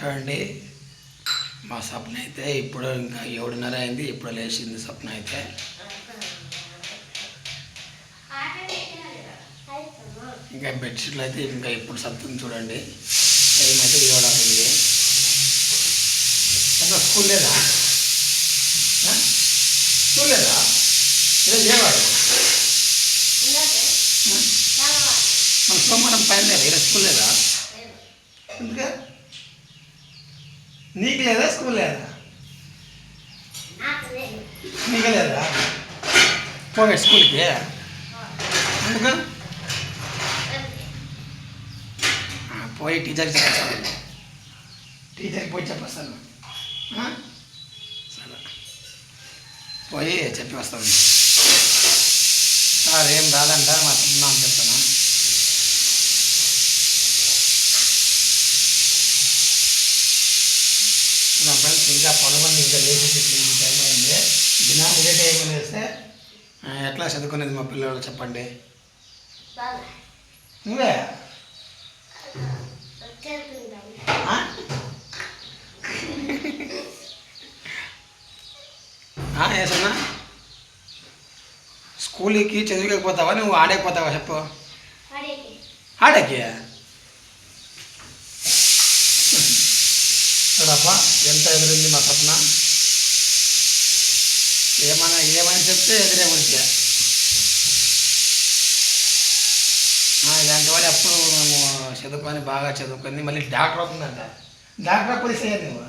చూడండి మా స్వప్న అయితే ఇప్పుడు ఇంకా ఏడున్నర అయింది ఇప్పుడు లేచింది స్వప్న అయితే. ఇంకా బెడ్షీట్లు అయితే ఇంకా ఇప్పుడు సత్తుంది చూడండి. టైం అయితే ఏడు అవుతుంది ఇంకా స్కూల్ లేదా? స్కూల్ లేదా? ఈరోజు లేవాడు మన సోమవారం పైన లేదా? ఈరోజు స్కూల్ లేదా. ఎందుకు? నీకు లేదా స్కూల్ లేదా? నీకు లేదా. పోవే స్కూల్కి. ఎందుకు? పోయి టీచర్కి చెప్పేస్తాను. టీచర్కి పోయి చెప్పేస్తాను? సరే. పోయి చెప్పి వస్తాను. సార్ ఏం రాదంట మా చిన్న అని చెప్తాను నా ఫ్రెండ్స్ ఇంకా పనుకొని ఇంకా లేచి టైం అయింది. దినాలు ఇదే టైం వేస్తే ఎట్లా చదువుకునేది మా పిల్లలు చెప్పండి. నువ్వే? ఆ? ఆ, ఏసన్నా? స్కూల్కి చదివిపోతావా నువ్వు ఆడేకపోతావా చెప్పు. ఆడకి? చూడప్పా ఎంత ఎదురుంది మా స్వప్న ఏమైనా ఏమని చెప్తే ఎదురే ఉడికే ఇలాంటి వాడు ఎప్పుడు మేము చదువుకొని బాగా చదువుకొని మళ్ళీ డాక్టర్ అవుతుందంట డాక్టర్ పోలీస్ అయ్యేది నువ్వు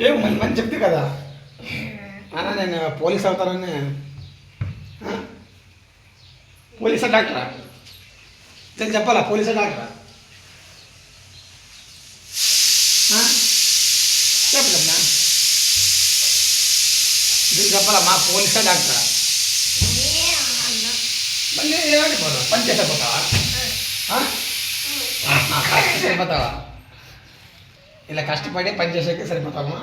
ఏం మళ్ళీ మంచి చెప్తే కదా. అన్న నేను పోలీస్ అవుతానని? పోలీసా డాక్టరా? తెలిసి చెప్పాలా? పోలీసా డాక్టరా? ఇది చెప్పాలా? మా పోలీసా డాక్టరా? మళ్ళీ ఏమండి పోతావా? పని చేసేపోతావా సరిపోతావా? ఇలా కష్టపడి పని చేసేకి సరిపోతామా?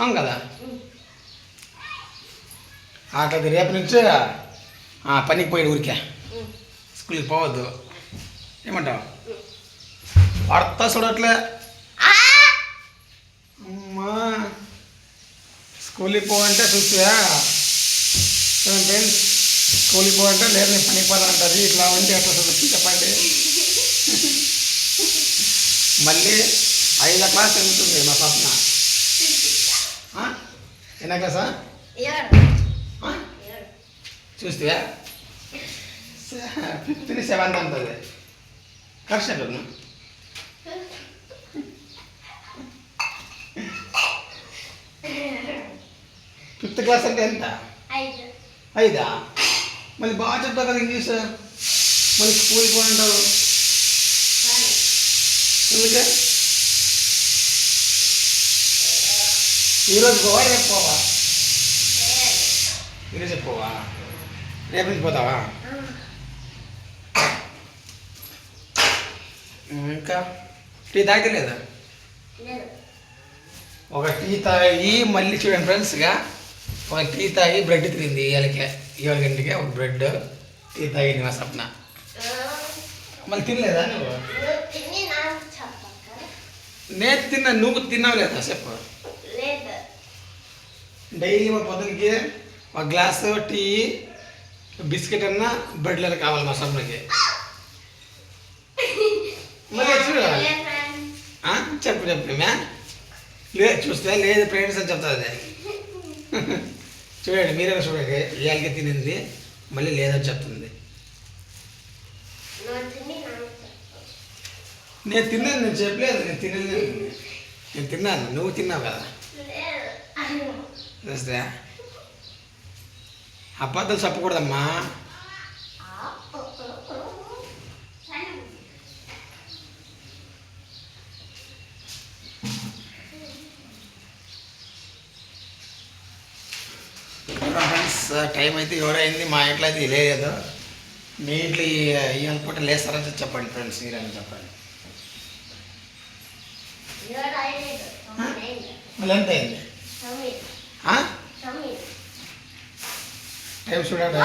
అవును కదా? అట్లా రేపు నుంచి పనికి పోయి ఊరికే. స్కూల్కి పోవద్దు. ఏమంటావు? వార్త చూడట్లే. అమ్మా. స్కూల్కి పోవంటే చూస్తువా చూడండి ఫ్రెండ్స్ స్కూల్కి పోవంటే లేదు నేను పనికి పోతానంటది ఇట్లా ఉంటే ఎట్లా చదువుతుంది చెప్పండి. మళ్ళీ ఐదో క్లాస్ చదువుతుంది మా స్వప్న? ఎన్నో క్లాసా? చూస్తే ఫిఫ్త్ సెవెంత్ అంటుంది. కరెక్ట్ చెప్పను ఫిఫ్త్ క్లాస్ అంటే ఎంత? ఐదా. మళ్ళీ బాగా చెప్తావు కదా ఇంగ్లీష్. మళ్ళీ స్కూల్కి పోంటావు ఎందుకే? ఈరోజు పోవా రేపు పోవా? ఈరోజు పోవా? రేపు నుంచి పోతావా? ఇంకా? టీ తాగలేదా? ఒక టీ తాగి మళ్ళీ చూడండి ఫ్రెండ్స్గా. ఒక టీ తాగి బ్రెడ్ తినింది ఇవాళకే ఏడు గంటకే ఒక బ్రెడ్ టీ తాగింది మా సప్న మళ్ళీ తినలేదా నువ్వు? నేను తిన్నా నువ్వు తిన్నావు లేదా? చెప్పు. డైలీ మా పొద్దునకి ఒక గ్లాసు టీ బిస్కెట్ అన్న బ్రెడ్లలో కావాలి మా సప్నకి మళ్ళీ చూడు. చెప్పు చెప్పు మ్యా? చూస్తే లేదు ఫ్రెండ్స్ అని చెప్తుంది చూడండి మీరే చూడండి ఇవాళకి తినింది మళ్ళీ లేదని చెప్తుంది. నేను తిన్నాను నేను చెప్పలేదు నేను తినలేదు. నేను తిన్నాను నువ్వు తిన్నావు కదా? చూస్తే అబద్ధాలు చెప్పకూడదమ్మా. టైం అయితే ఎవరైంది? మా ఇంట్లో అయితే లేదు. మీ ఇంట్లో పూట లేస్తారని చెప్పండి ఫ్రెండ్స్ మీరని చెప్పండి. మళ్ళీ ఎంత అయింది? టైం చూడండి